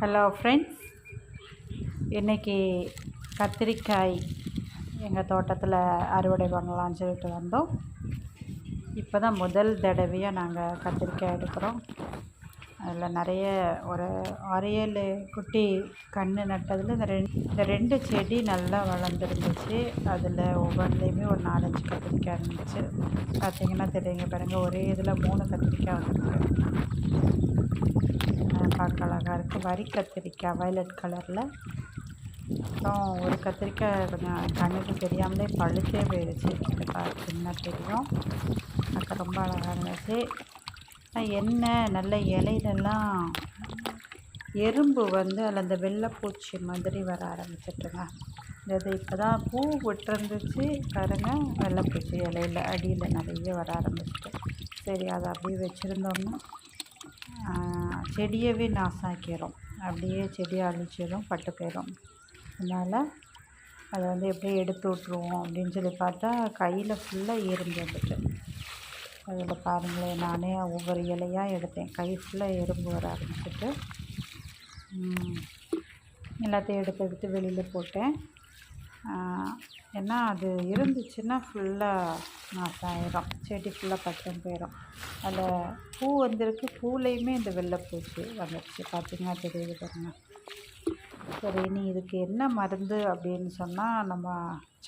Hello friends இன்றைக்கி கத்திரிக்காய் எங்கள் தோட்டத்தில் அறுவடை பண்ணலான்னு சொல்லிட்டு வந்தோம். இப்போ தான் முதல் தடவையாக நாங்கள் கத்திரிக்காய் எடுக்கிறோம். அதில் நிறைய ஒரு ஆறு ஏழு குட்டி கன்று நட்டதில் இந்த ரெண்டு இந்த ரெண்டு செடி நல்லா வளர்ந்துருந்துச்சு. அதில் ஒவ்வொன்றுலேயுமே ஒரு நாலஞ்சு கத்திரிக்காய் இருந்துச்சு. பார்த்தீங்கன்னா தெரியுங்க பாருங்கள் ஒரே இதில் மூணு கத்திரிக்காய் வந்துருக்கு. பார்க்க அழகாக இருக்குது வரி கத்திரிக்காய் வயலட் கலரில். அப்புறம் ஒரு கத்திரிக்காய் கொஞ்சம் கண்ணுக்கு தெரியாமலே பழுத்தே போயிடுச்சு. இது பார்த்தீங்கன்னா தெரியும் பார்க்க ரொம்ப அழகாக இருந்துச்சு. எண்ணெய் நல்ல இலையிலலாம் எறும்பு வந்து அதில் அந்த வெள்ளைப்பூச்சி மாதிரி வர ஆரம்பிச்சிட்டுங்க. இது இப்போ தான் பூ விட்டுருந்துச்சு பாருங்கள் வெள்ளைப்பூச்சி இலையில அடியில் நிறைய வர ஆரம்பிச்சிட்டு. சரி அதை அப்படியே வச்சுருந்தோம்னா செடியவே நாசாக்கிடும் அப்படியே செடியை அழிச்சிடும் பட்டு போயிடும் அதனால் அதை வந்து எப்படியே எடுத்து விட்ருவோம் அப்படின்னு சொல்லி பார்த்தா கையில் ஃபுல்லாக எறும்பு வந்துட்டு. அதில் பாருங்களேன் நானே ஒவ்வொரு இலையாக எடுத்தேன். கை ஃபுல்லாக எறும்பு வர ஆரம்பிச்சிட்டு. எல்லாத்தையும் எடுத்து எடுத்து வெளியில் போட்டேன். ஏன்னா அது இருந்துச்சுன்னா ஃபுல்லாக நாசம் ஆயிடும் செடி ஃபுல்லாக பட்டம் போயிடும். அதில் பூ வந்திருக்கு. பூலையுமே இந்த வெள்ளைப்பூச்சி வந்துடுச்சு பார்த்திங்கன்னா தெரியுது பாருங்கள் சரி இனி இதுக்கு என்ன மருந்து அப்படின்னு சொன்னால் நம்ம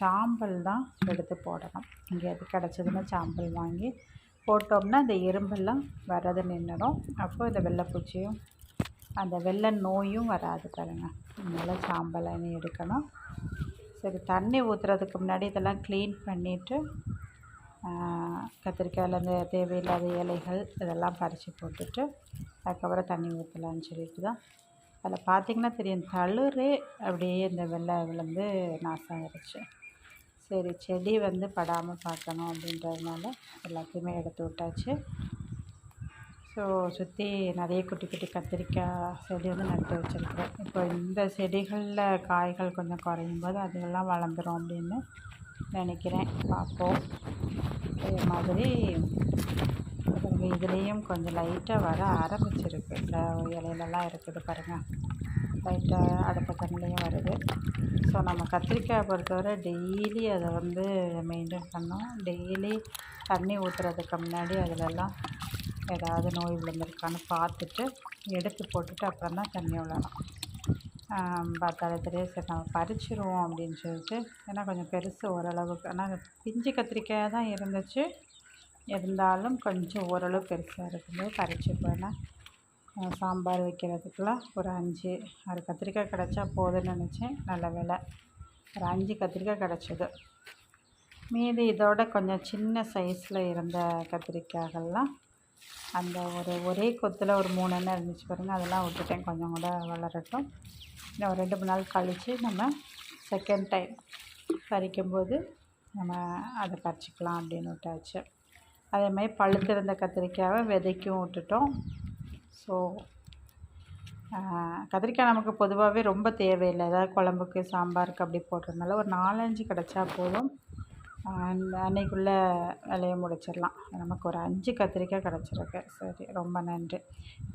சாம்பல் தான் எடுத்து போடணும். இங்கே அது கிடச்சதுன்னா சாம்பல் வாங்கி போட்டோம்னா இந்த எறும்பெல்லாம் வர்றது நின்றுடும் அப்போ இந்த வெள்ளைப்பூச்சியும் அந்த வெள்ளை நோயும் வராது பாருங்கள் அதனால் சாம்பலை நீ எடுக்கணும். சரி தண்ணி ஊற்றுறதுக்கு முன்னாடி இதெல்லாம் க்ளீன் பண்ணிவிட்டு கத்திரிக்காயிலேருந்து தேவையில்லாத இலைகள் இதெல்லாம் பறித்து போட்டுட்டு அதுக்கப்புறம் தண்ணி ஊற்றலான்னு சொல்லிட்டு தான். அதில் பார்த்திங்கன்னா தெரியும் தளிரே அப்படியே இந்த வெள்ளை விழுந்து நாசம் ஆயிடுச்சு சரி செடி வந்து படாமல் பார்க்கணும் அப்படின்றதுனால எல்லாத்தையுமே எடுத்து விட்டாச்சு. ஸோ சுற்றி நிறைய குட்டி குட்டி கத்திரிக்காய் செடி வந்து நட்டு வச்சுருக்கேன் இப்போ இந்த செடிகளில் காய்கள் கொஞ்சம் குறையும் போது அதுகெல்லாம் வளர்ந்துடும் அப்படின்னு நினைக்கிறேன். பார்ப்போம். அதே மாதிரி இதுலேயும் கொஞ்சம் லைட்டாக வர ஆரம்பிச்சிருக்கு. இந்த இலையிலலாம் இருக்குது பாருங்கள் லைட்டாக அடுத்த கண்ணுலேயும் வருது. ஸோ நம்ம கத்திரிக்காய் பொறுத்தவரை டெய்லி அதை வந்து மெயின்டைன் பண்ணோம். டெய்லி தண்ணி ஊற்றுறதுக்கு முன்னாடி அதிலெல்லாம் ஏதாவது நோய் விழுந்திருக்கான்னு பார்த்துட்டு எடுத்து போட்டுட்டு அப்புறம் தான் தண்ணி விடணும். பார்த்தாலே தெரியும் சரி நம்ம பறிச்சிருவோம் அப்படின்னு சொல்லிட்டு ஏன்னா கொஞ்சம் பெருசு ஓரளவுக்கு ஆனால் பிஞ்சு கத்திரிக்காய் தான் இருந்துச்சு. இருந்தாலும் கொஞ்சம் ஓரளவு பெருசாக இருக்கும்போது பறிச்சு சாம்பார் வைக்கிறதுக்கெலாம் ஒரு அஞ்சு ஆறு கத்திரிக்காய் கிடச்சா போதும்னு நினச்சேன். நல்ல வேலை. ஒரு அஞ்சு கத்திரிக்காய் கிடச்சிது. மீதி இதோட கொஞ்சம் சின்ன சைஸில் இருந்த கத்திரிக்காய்கள்லாம் அந்த ஒரு ஒரே கொத்தில் ஒரு மூணு எண்ணெய் இருந்துச்சு பாருங்கள் அதெல்லாம் விட்டுட்டேன். கொஞ்சம் கூட வளரட்டும். இன்னும் ரெண்டு மூணு நாள் கழித்து நம்ம செகண்ட் டைம் பறிக்கும்போது நம்ம அதை பறிச்சிக்கலாம் அப்படின்னு விட்டாச்சு. அதே மாதிரி பழுத்திருந்த கத்திரிக்காயை விதைக்கும் விட்டுட்டோம். ஸோ கத்திரிக்காய் நமக்கு பொதுவாகவே ரொம்ப தேவையில்லை. ஏதாவது குழம்புக்கு சாம்பாருக்கு அப்படி போடுறதுனால ஒரு நாலஞ்சு கிடச்சா போதும். அன்னைக்குள்ளே வேலையை முடிச்சிடலாம். நமக்கு ஒரு அஞ்சு கத்திரிக்காய் கிடச்சிருக்கு. சரி ரொம்ப நன்றி.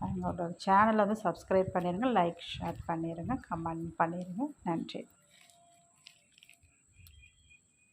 எங்களோட சேனலை வந்து சப்ஸ்கிரைப் பண்ணிடுங்க லைக் ஷேர் பண்ணிடுங்க கமெண்ட் பண்ணிடுங்க நன்றி.